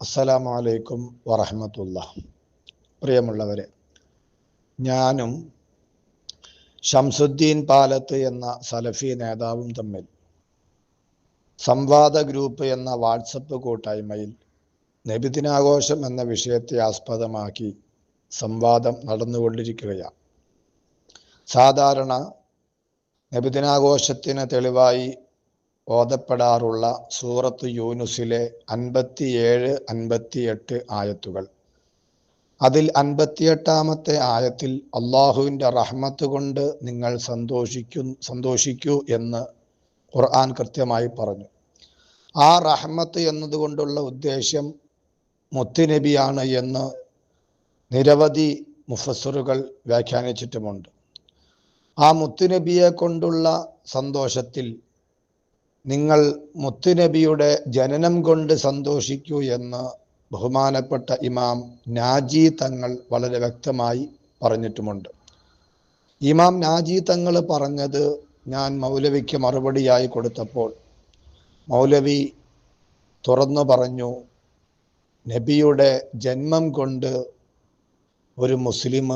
അസ്സലാമു അലൈക്കും വറഹമത്തുള്ള. പ്രിയമുള്ളവരെ ഞാനും ഷംസുദ്ദീൻ പാലത്ത് എന്ന സലഫി നേതാവും തമ്മിൽ സംവാദ ഗ്രൂപ്പ് എന്ന വാട്സപ്പ് കൂട്ടായ്മയിൽ നബിദിനാഘോഷം എന്ന വിഷയത്തെ ആസ്പദമാക്കി സംവാദം നടന്നുകൊണ്ടിരിക്കുകയാണ്. സാധാരണ നബിദിനാഘോഷത്തിന് തെളിവായി ഓതപ്പെടാറുള്ള സൂറത്ത് യൂനുസിലെ അൻപത്തിയേഴ് അൻപത്തിയെട്ട് ആയത്തുകൾ. അതിൽ അൻപത്തിയെട്ടാമത്തെ ആയത്തിൽ അള്ളാഹുവിന്റെ റഹ്മത്ത് കൊണ്ട് നിങ്ങൾ സന്തോഷിക്കൂ സന്തോഷിക്കൂ എന്ന് ഖുർആൻ കൃത്യമായി പറഞ്ഞു. ആ റഹ്മത്ത് എന്നതുകൊണ്ടുള്ള ഉദ്ദേശ്യം മുത്തുനബിയാണ് എന്ന് നിരവധി മുഫസറുകൾ വ്യാഖ്യാനിച്ചിട്ടുമുണ്ട്. ആ മുത്തുനബിയെ കൊണ്ടുള്ള സന്തോഷത്തിൽ നിങ്ങൾ മുത്തുനബിയുടെ ജനനം കൊണ്ട് സന്തോഷിക്കൂ എന്ന് ബഹുമാനപ്പെട്ട ഇമാം നാജി തങ്ങൾ വളരെ വ്യക്തമായി പറഞ്ഞിട്ടുമുണ്ട്. ഇമാം നാജി തങ്ങൾ പറഞ്ഞത് ഞാൻ മൗലവിക്ക് മറുപടിയായി കൊടുത്തപ്പോൾ മൗലവി തുറന്നു പറഞ്ഞു നബിയുടെ ജന്മം കൊണ്ട് ഒരു മുസ്ലിം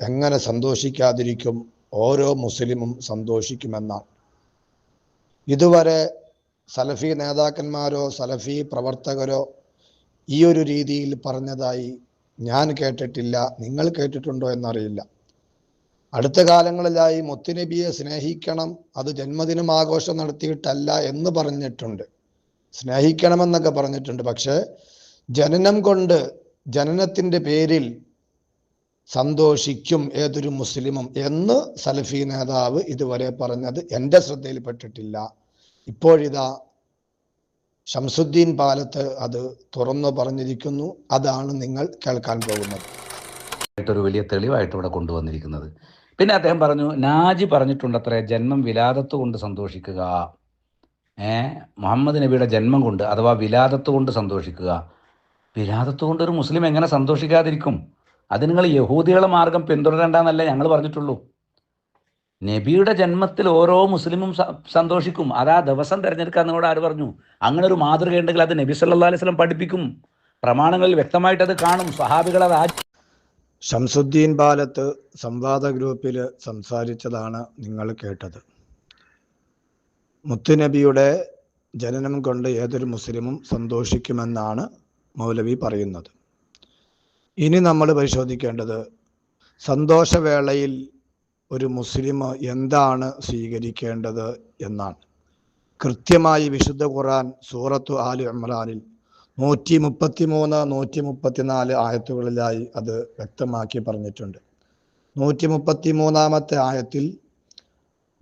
എങ്ങനെ സന്തോഷിക്കാതിരിക്കും? ഓരോ മുസ്ലിമും സന്തോഷിക്കുമെന്നാണ്. ഇതുവരെ സലഫി നേതാക്കന്മാരോ സലഫി പ്രവർത്തകരോ ഈ ഒരു രീതിയിൽ പറഞ്ഞതായി ഞാൻ കേട്ടിട്ടില്ല. നിങ്ങൾ കേട്ടിട്ടുണ്ടോ എന്നറിയില്ല. അടുത്ത കാലങ്ങളിലായി മുത്തുനബിയെ സ്നേഹിക്കണം അത് ജന്മദിനം ആഘോഷം നടത്തിയിട്ടല്ല എന്ന് പറഞ്ഞിട്ടുണ്ട്. സ്നേഹിക്കണമെന്നൊക്കെ പറഞ്ഞിട്ടുണ്ട്. പക്ഷേ ജനനം കൊണ്ട് ജനനത്തിന്റെ പേരിൽ സന്തോഷിക്കും ഏതൊരു മുസ്ലിമും എന്ന് സലഫി നേതാവ് ഇതുവരെ പറഞ്ഞത് എന്റെ ശ്രദ്ധയിൽപ്പെട്ടിട്ടില്ല. ഇപ്പോഴിതാ ഷംസുദ്ദീൻ പാലത്ത് അത് തുറന്നു പറഞ്ഞിരിക്കുന്നു. അതാണ് നിങ്ങൾ കേൾക്കാൻ പോകുന്നത്. ഒരു വലിയ തെളിവായിട്ട് ഇവിടെ കൊണ്ടുവന്നിരിക്കുന്നത്. പിന്നെ അദ്ദേഹം പറഞ്ഞു നാജി പറഞ്ഞിട്ടുണ്ട് അത്രേ ജന്മം വിലാദത്ത് കൊണ്ട് സന്തോഷിക്കുക. ഏ മുഹമ്മദ് നബിയുടെ ജന്മം കൊണ്ട് അഥവാ വിലാദത്ത് കൊണ്ട് സന്തോഷിക്കുക. വിലാദത്ത് കൊണ്ട് ഒരു മുസ്ലിം എങ്ങനെ സന്തോഷിക്കാതിരിക്കും? അത് നിങ്ങൾ യഹൂദികളെ മാർഗം പിന്തുടരണ്ടെന്നല്ലേ ഞങ്ങൾ പറഞ്ഞിട്ടുള്ളൂ. നബിയുടെ ജന്മത്തിൽ ഓരോ മുസ്ലിമും സന്തോഷിക്കും. അത് ആ ദിവസം തിരഞ്ഞെടുക്കാൻ നിങ്ങളോട് ആര് പറഞ്ഞു? അങ്ങനെ ഒരു മാതൃക ഉണ്ടെങ്കിൽ അത് നബി സല്ലാ സ്വലം പഠിപ്പിക്കും. പ്രമാണങ്ങളിൽ വ്യക്തമായിട്ട് അത് കാണും. സഹാബികൾ അത് ഷംസുദ്ദീൻ ബാലത്ത് സംവാദ ഗ്രൂപ്പിൽ സംസാരിച്ചതാണ് നിങ്ങൾ കേട്ടത്. മുത്തുനബിയുടെ ജനനം കൊണ്ട് ഏതൊരു മുസ്ലിമും സന്തോഷിക്കുമെന്നാണ് മൗലവി പറയുന്നത്. ഇനി നമ്മൾ പരിശോധിക്കേണ്ടത് സന്തോഷവേളയിൽ ഒരു മുസ്ലിം എന്താണ് സ്വീകരിക്കേണ്ടത് എന്നാണ്. കൃത്യമായി വിശുദ്ധ ഖുറാൻ സൂറത്തു ആലു ഇമ്രാനിൽ നൂറ്റി മുപ്പത്തി മൂന്ന് നൂറ്റി മുപ്പത്തിനാല് ആയത്തുകളിലായി അത് വ്യക്തമാക്കി പറഞ്ഞിട്ടുണ്ട്. നൂറ്റി മുപ്പത്തി മൂന്നാമത്തെ ആയത്തിൽ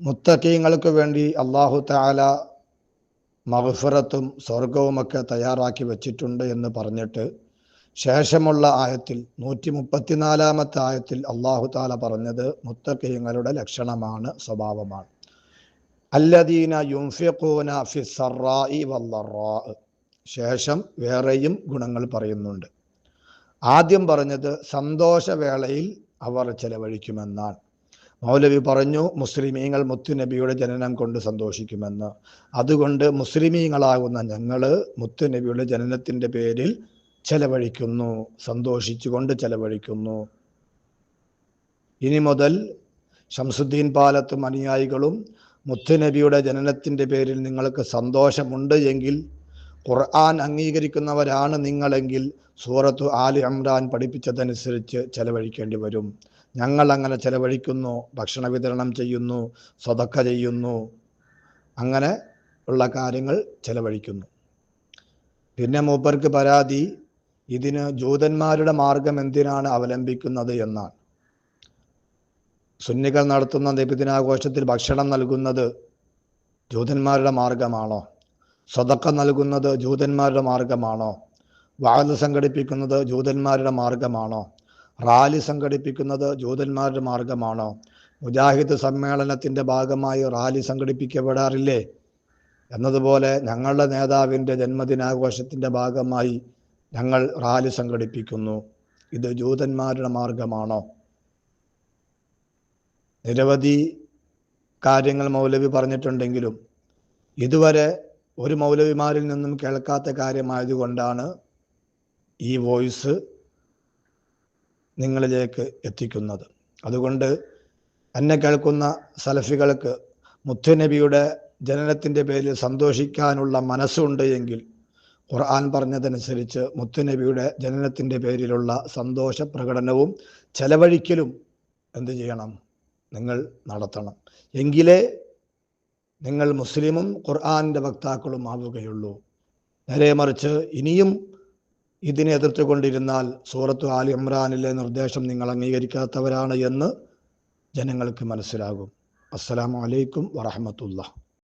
മുത്തക്കീങ്ങൾക്ക് വേണ്ടി അള്ളാഹു താല മഹഫുറത്തും സ്വർഗവുമൊക്കെ തയ്യാറാക്കി വച്ചിട്ടുണ്ട് എന്ന് പറഞ്ഞിട്ട് ശേഷമുള്ള ആയത്തിൽ നൂറ്റി മുപ്പത്തിനാലാമത്തെ ആയത്തിൽ അള്ളാഹു താല പറഞ്ഞത് മുത്തക്കീങ്ങളുടെ ലക്ഷണമാണ് സ്വഭാവമാണ്. അല്ലദീന യുംഫിഖൂന ഫി സറായി വല്ലറാ ശേഷം വേറെയും ഗുണങ്ങൾ പറയുന്നുണ്ട്. ആദ്യം പറഞ്ഞത് സന്തോഷവേളയിൽ അവർ ചെലവഴിക്കുമെന്നാണ്. മൗലവി പറഞ്ഞു മുസ്ലിമീങ്ങൾ മുത്തുനബിയുടെ ജനനം കൊണ്ട് സന്തോഷിക്കുമെന്ന്. അതുകൊണ്ട് മുസ്ലിമീങ്ങളാകുന്ന ഞങ്ങൾ മുത്തുനബിയുടെ ജനനത്തിന്റെ പേരിൽ ചെലവഴിക്കുന്നു സന്തോഷിച്ചുകൊണ്ട് ചെലവഴിക്കുന്നു. ഇനി മുതൽ ഷംസുദ്ദീൻ പാലത്തും അനുയായികളും മുത്തുനബിയുടെ ജനനത്തിന്റെ പേരിൽ നിങ്ങൾക്ക് സന്തോഷമുണ്ട് എങ്കിൽ ഖുർആൻ അംഗീകരിക്കുന്നവരാണ് നിങ്ങളെങ്കിൽ സൂറത്തു ആലി അമ്രാൻ പഠിപ്പിച്ചതനുസരിച്ച് ചെലവഴിക്കേണ്ടി വരും. ഞങ്ങൾ അങ്ങനെ ചെലവഴിക്കുന്നു ഭക്ഷണ വിതരണം ചെയ്യുന്നു സ്വതക്ക ചെയ്യുന്നു. അങ്ങനെ ഉള്ള കാര്യങ്ങൾ ചെലവഴിക്കുന്നു. പിന്നെ മൂപ്പർക്ക് പരാതി ഇതിന് ജൂതന്മാരുടെ മാർഗം എന്തിനാണ് അവലംബിക്കുന്നത് എന്നാണ്. സുന്നികൾ നടത്തുന്ന നബിദിനാഘോഷത്തിൽ ഭക്ഷണം നൽകുന്നത് ജൂതന്മാരുടെ മാർഗമാണോ? സ്വതക്ക നൽകുന്നത് ജൂതന്മാരുടെ മാർഗമാണോ? വാത് സംഘടിപ്പിക്കുന്നത് ജൂതന്മാരുടെ മാർഗമാണോ? റാലി സംഘടിപ്പിക്കുന്നത് ജൂതന്മാരുടെ മാർഗമാണോ? മുജാഹിദ് സമ്മേളനത്തിന്റെ ഭാഗമായി റാലി സംഘടിപ്പിക്കപ്പെടാറില്ലേ? എന്നതുപോലെ ഞങ്ങളുടെ നേതാവിന്റെ ജന്മദിനാഘോഷത്തിന്റെ ഭാഗമായി ഞങ്ങൾ റാലി സംഘടിപ്പിക്കുന്നു. ഇത് ജൂതന്മാരുടെ മാർഗമാണോ? നിരവധി കാര്യങ്ങൾ മൗലവി പറഞ്ഞിട്ടുണ്ടെങ്കിലും ഇതുവരെ ഒരു മൗലവിമാരിൽ നിന്നും കേൾക്കാത്ത കാര്യമായതുകൊണ്ടാണ് ഈ വോയിസ് നിങ്ങളിലേക്ക് എത്തിക്കുന്നത്. അതുകൊണ്ട് എന്നെ കേൾക്കുന്ന സലഫികൾക്ക് മുത്തുനബിയുടെ ജനനത്തിന്റെ പേരിൽ സന്തോഷിക്കാനുള്ള മനസ്സുണ്ട് എങ്കിൽ ഖുർആൻ പറഞ്ഞതനുസരിച്ച് മുത്തുനബിയുടെ ജനനത്തിന്റെ പേരിലുള്ള സന്തോഷ പ്രകടനവും ചെലവഴിക്കലും എന്ത് ചെയ്യണം? നിങ്ങൾ നടത്തണം. എങ്കിലേ നിങ്ങൾ മുസ്ലിമും ഖുർആാനിന്റെ വക്താക്കളും ആവുകയുള്ളൂ. നേരെ മറിച്ച് ഇനിയും ഇതിനെ എതിർത്തുകൊണ്ടിരുന്നാൽ സൂറത്തു ആലി ഇമ്രാനിലെ നിർദ്ദേശം നിങ്ങൾ അംഗീകരിക്കാത്തവരാണ് എന്ന് ജനങ്ങൾക്ക് മനസ്സിലാകും. അസ്സലാമു അലൈക്കും വറഹമത്തുള്ള